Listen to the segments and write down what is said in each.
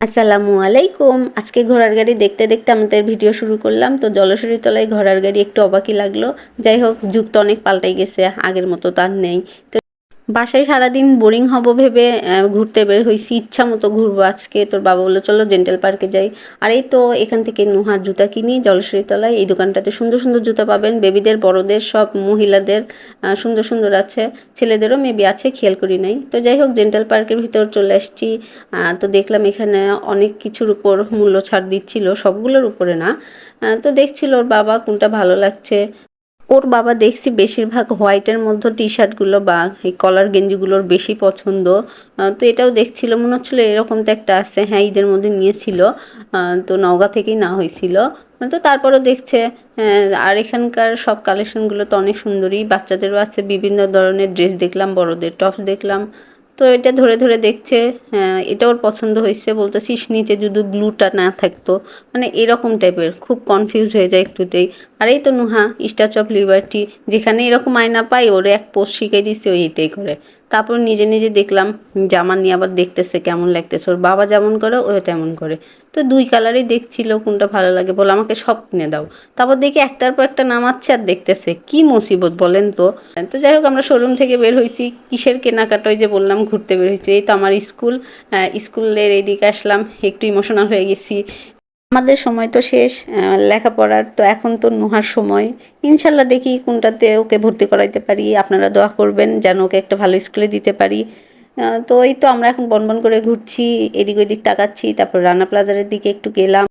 আসসালামু আলাইকুম। আজকে ঘোড়ার গাড়ি দেখতে দেখতে আমাদের ভিডিও শুরু করলাম, তো জলসরি তলায় ঘোড়ার গাড়ি একটু অবাকি লাগল। যাই হোক, যুগ তো অনেক পাল্টাই গেছে, আগের মতো তার নেই। তো বাসায় সারাদিন বোরিং হব ভেবে ঘুরতে বের হয়েছি ইচ্ছা মতো ঘুরবো আজকে। তোর বাবা বলল, চলো জেন্টাল পার্কে যাই। আর এই তো এখান থেকে নুহার জুতা কিনি জলসরি তলায়। এই দোকানটাতে সুন্দর সুন্দর জুতা পাবেন। বেবিদের বড়দের, সব মহিলাদের সুন্দর সুন্দর আছে। ছেলেদেরও মেবি আছে, খেয়াল করি নাই। তো যাই হোক জেন্টাল পার্কের ভিতর চলে আসছি। তো দেখলাম এখানে অনেক কিছুর উপর মূল্য ছাড় দিচ্ছিল। সবগুলোর উপরে না। তো দেখছিল ওর বাবা কোনটা ভালো লাগছে। ওর বাবা দেখছি বেশিরভাগ হোয়াইটের মধ্যে টি শার্টগুলো বা এই কলার গেঞ্জিগুলোর বেশি পছন্দ। তো এটাও দেখছিল, মনে হচ্ছিল এরকম তো একটা আছে হ্যাঁ ঈদের মধ্যে নিয়েছিল তো নওগাঁ থেকেই না হয়েছিল। তো তারপরও দেখছে আর এখানকার সব কালেকশনগুলো তো অনেক সুন্দরই, বাচ্চাদেরও আছে, বিভিন্ন ধরনের ড্রেস দেখলাম, বড়দের টপস দেখলাম। তো এটা ধরে ধরে দেখছে হ্যাঁ এটা ওর পছন্দ হয়েছে বলতেছিস নিচে যদি ব্লুটা না থাকতো মানে এরকম টাইপের খুব কনফিউজ হয়ে যায় একটুতেই। আর এই তো নুহা স্ট্যাচু অফ লিবার্টি যেখানে এরকম আয়না পাই ওর এক পোস্ট শিখে দিচ্ছে ওই এটাই করে। তারপর নিজে নিজে দেখলাম, জামা নিয়ে আবার দেখতেছে কেমন লাগতেছে। ওর বাবা যেমন করে, ও তেমন করে। তো দুই কালারই দেখছিল, কোনটা ভালো লাগে বলে, আমাকে সব কিনে দাও। তারপর দেখি একটার পর একটা নামাচ্ছে আর দেখতেছে, কি মুসিবত বলেন তো? তো যাই হোক, আমরা শোরুম থেকে বের হয়েছি কিসের কেনাকাটা ওই যে বললাম, ঘুরতে বের হয়েছি এই তো আমার স্কুল স্কুলের এইদিকে আসলাম, একটু ইমোশনাল হয়ে গেছি। আমাদের সময় তো শেষ লেখাপড়ার তো এখন তো নুহার সময়। ইনশাল্লাহ দেখি কোনটাতে ওকে ভর্তি করাইতে পারি। আপনারা দোয়া করবেন যেন ওকে একটা ভালো স্কুলে দিতে পারি। তো এই তো আমরা এখন বনবন করে ঘুরছি এদিক ওদিক তাকাচ্ছি তারপর রানা প্লাজারের দিকে একটু গেলাম।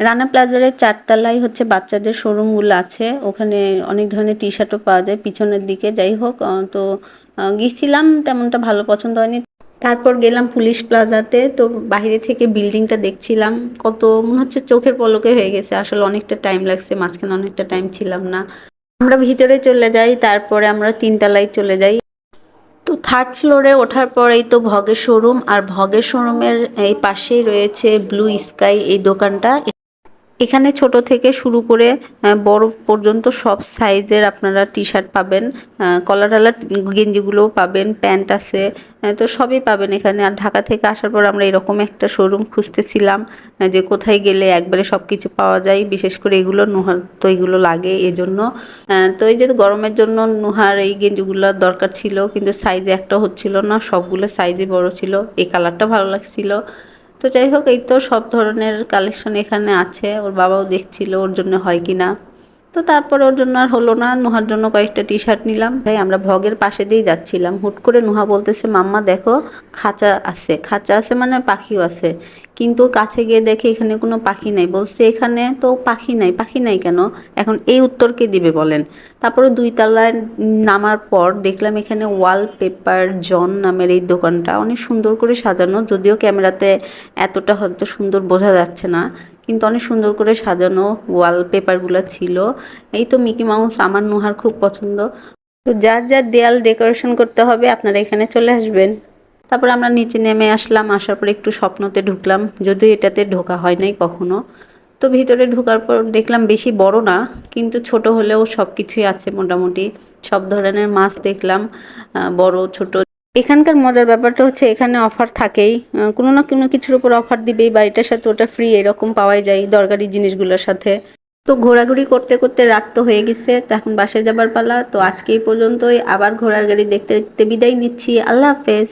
রানা প্লাজারের চারতলায় হচ্ছে বাচ্চাদের শোরুমগুলো আছে। ওখানে অনেক ধরনের টি শার্টও পাওয়া যায় পিছনের দিকে। যাই হোক তো আহ, গেছিলাম তেমনটা ভালো পছন্দ হয়নি। তারপর গেলাম পুলিশ প্লাজাতে, তো বাইরে থেকে বিল্ডিংটা দেখছিলাম। কত, মনে হচ্ছে চোখের পলকে হয়ে গেছে। আসলে অনেকটা টাইম লাগছে, মাঝখানে অনেকটা টাইম ছিলাম না। আমরা ভিতরে চলে যাই, তারপরে আমরা তিনতলায় চলে যাই। তো থার্ড ফ্লোরে ওঠার পরেই তো ভগের শোরুম আর ভগের শোরুমের এই পাশেই রয়েছে ব্লু স্কাই এই দোকানটা। এখানে ছোট থেকে শুরু করে বড় পর্যন্ত সব সাইজের আপনারা টি শার্ট পাবেন কলার আলার গেঞ্জিগুলোও পাবেন, প্যান্ট আছে তো সবই পাবেন এখানে। আর ঢাকা থেকে আসার পর আমরা এরকম একটা শোরুম খুঁজতেছিলাম যে কোথায় গেলে একবারে সব কিছু পাওয়া যায়, বিশেষ করে এগুলো নুহার তো এগুলো লাগে এজন্য। তো এই যে গরমের জন্য নুহার এই গেঞ্জিগুলো দরকার ছিল, কিন্তু সাইজে একটা হচ্ছিল না, সবগুলো সাইজে বড় ছিল, এই কালারটা ভালো লাগছিল। তো যাই হোক, এই তো সব ধরনের কালেকশন এখানে আছে। ওর বাবাও দেখছিল, ওর জন্য হয় কি না তো তারপর ওর জন্য আর হলো না। নুহার জন্য কয়েকটা টি শার্ট নিলাম। ভাই, আমরা ভগের পাশে দিয়েই যাচ্ছিলাম। হুট করে নুহা বলতেছে, মাম্মা, দেখো, খাঁচা আছে। খাঁচা আছে মানে পাখিও আছে। কিন্তু কাছে গিয়ে দেখে এখানে কোনো পাখি নাই। বলছে, এখানে তো পাখি নাই। পাখি নাই কেন? এখন এই উত্তরকে দিবে বলেন? তারপরে দুই তলায় নামার পর দেখলাম এখানে ওয়ালপেপার জন নামের এই দোকানটা। অনেক সুন্দর করে সাজানো। যদিও ক্যামেরাতে এতটা হয়তো সুন্দর বোঝা যাচ্ছে না। কিন্তু অনেক সুন্দর করে সাজানো ওয়ালপেপারগুলো ছিল। এই তো মিকি মাউস আমার নুহার খুব পছন্দ। তো যার যার দেয়াল ডেকোরেশন করতে হবে, আপনারা এখানে চলে আসবেন। তারপর আমরা নিচে নেমে আসলাম, আসার পর একটু স্বপ্নতে ঢুকলাম। যদিও এটাতে ঢোকা হয় নাই কখনো। তো ভিতরে ঢোকার পর দেখলাম বেশি বড় না, কিন্তু ছোট হলেও সব কিছুই আছে মোটামুটি। সব ধরনের মাছ দেখলাম বড়, ছোট এখানকার মজার ব্যাপারটা হচ্ছে এখানে অফার থাকেই। কোনো না কোনো কিছুর উপর অফার দিবেই বা এটার সাথে ওটা ফ্রি এরকম পাওয়াই যায় দরকারি জিনিসগুলোর সাথে। তো ঘোরাঘুরি করতে করতে রাত তো হয়ে গেছে, তো এখন বাসায় যাবার পালা। তো আজকে এই পর্যন্তই। আবার ঘোরার গাড়ি দেখতে দেখতে বিদায় নিচ্ছি। আল্লাহ হাফেজ।